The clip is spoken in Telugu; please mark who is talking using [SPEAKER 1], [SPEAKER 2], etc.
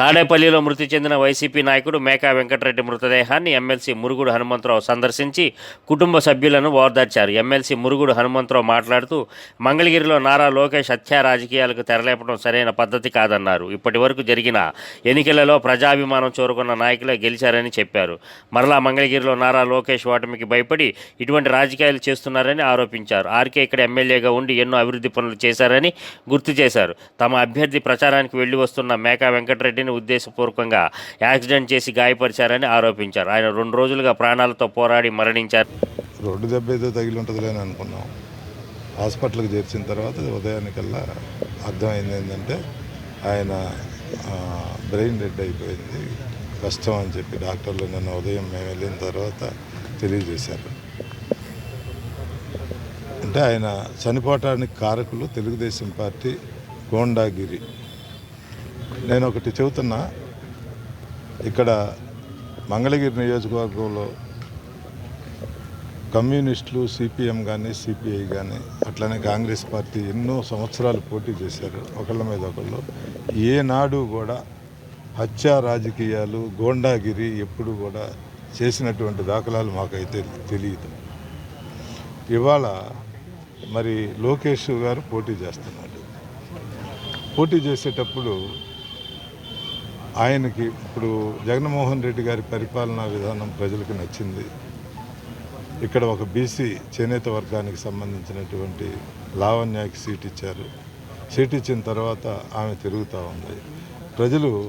[SPEAKER 1] తాడేపల్లిలో మృతి చెందిన వైసీపీ నాయకుడు మేకా వెంకటరెడ్డి మృతదేహాన్ని ఎమ్మెల్సీ మురుగుడు హనుమంతరావు సందర్శించి కుటుంబ సభ్యులను ఓదార్చారు. ఎమ్మెల్సీ మురుగుడు హనుమంతరావు మాట్లాడుతూ మంగళగిరిలో నారా లోకేష్ హత్యా రాజకీయాలకు తెరలేపడం సరైన పద్ధతి కాదన్నారు. ఇప్పటి వరకు జరిగిన ఎన్నికలలో ప్రజాభిమానం చూరుకున్న నాయకులే గెలిచారని చెప్పారు. మరలా మంగళగిరిలో నారా లోకేష్ ఓటమికి భయపడి ఇటువంటి రాజకీయాలు చేస్తున్నారని ఆరోపించారు. ఆర్కే ఇక్కడ ఎమ్మెల్యేగా ఉండి ఎన్నో అభివృద్ధి పనులు చేశారని గుర్తు చేశారు. తమ అభ్యర్థి ప్రచారానికి వెళ్ళి వస్తున్న మేకా వెంకటరెడ్డిని ఉద్దేశపూర్వకంగా యాక్సిడెంట్ చేసి గాయపరిచారని ఆరోపించారు. ఆయన రెండు రోజులుగా ప్రాణాలతో పోరాడి మరణించారు.
[SPEAKER 2] రోడ్డు దెబ్బ ఏదో తగిలి ఉంటుందిలే అనుకున్నాం. హాస్పిటల్కి చేర్చిన తర్వాత ఉదయానికల్లా అర్థమైంది ఏంటంటే ఆయన బ్రెయిన్ డెడ్ అయిపోయింది. కష్టం అని చెప్పి డాక్టర్లు నిన్న ఉదయం మేము వెళ్ళిన తర్వాత తెలియజేశారు. అంటే ఆయన చనిపోవటానికి కారకులు తెలుగుదేశం పార్టీ గోండాగిరి నేను ఒకటి చెబుతున్నా. ఇక్కడ మంగళగిరి నియోజకవర్గంలో కమ్యూనిస్టులు సిపిఎం కానీ సిపిఐ కానీ అట్లనే కాంగ్రెస్ పార్టీ ఎన్నో సంవత్సరాలు పోటీ చేశారు. ఒకళ్ళ మీద ఒకళ్ళు. ఏనాడు కూడా హత్యా రాజకీయాలు గోండాగిరి ఎప్పుడు కూడా చేసినటువంటి దాఖలాలు మాకైతే తెలియదు. ఇవాళ మరి లోకేష్ గారు పోటీ చేస్తున్నాడు పోటీ చేసేటప్పుడు ఆయనకి ఇప్పుడు జగన్మోహన్ రెడ్డి గారి పరిపాలనా విధానం ప్రజలకు నచ్చింది. ఇక్కడ ఒక బీసీ చేనేత వర్గానికి సంబంధించినటువంటి లావణ్యాకి సీట్ ఇచ్చారు. సీట్ ఇచ్చిన తర్వాత ఆమె తిరుగుతూ ఉంది. ప్రజలు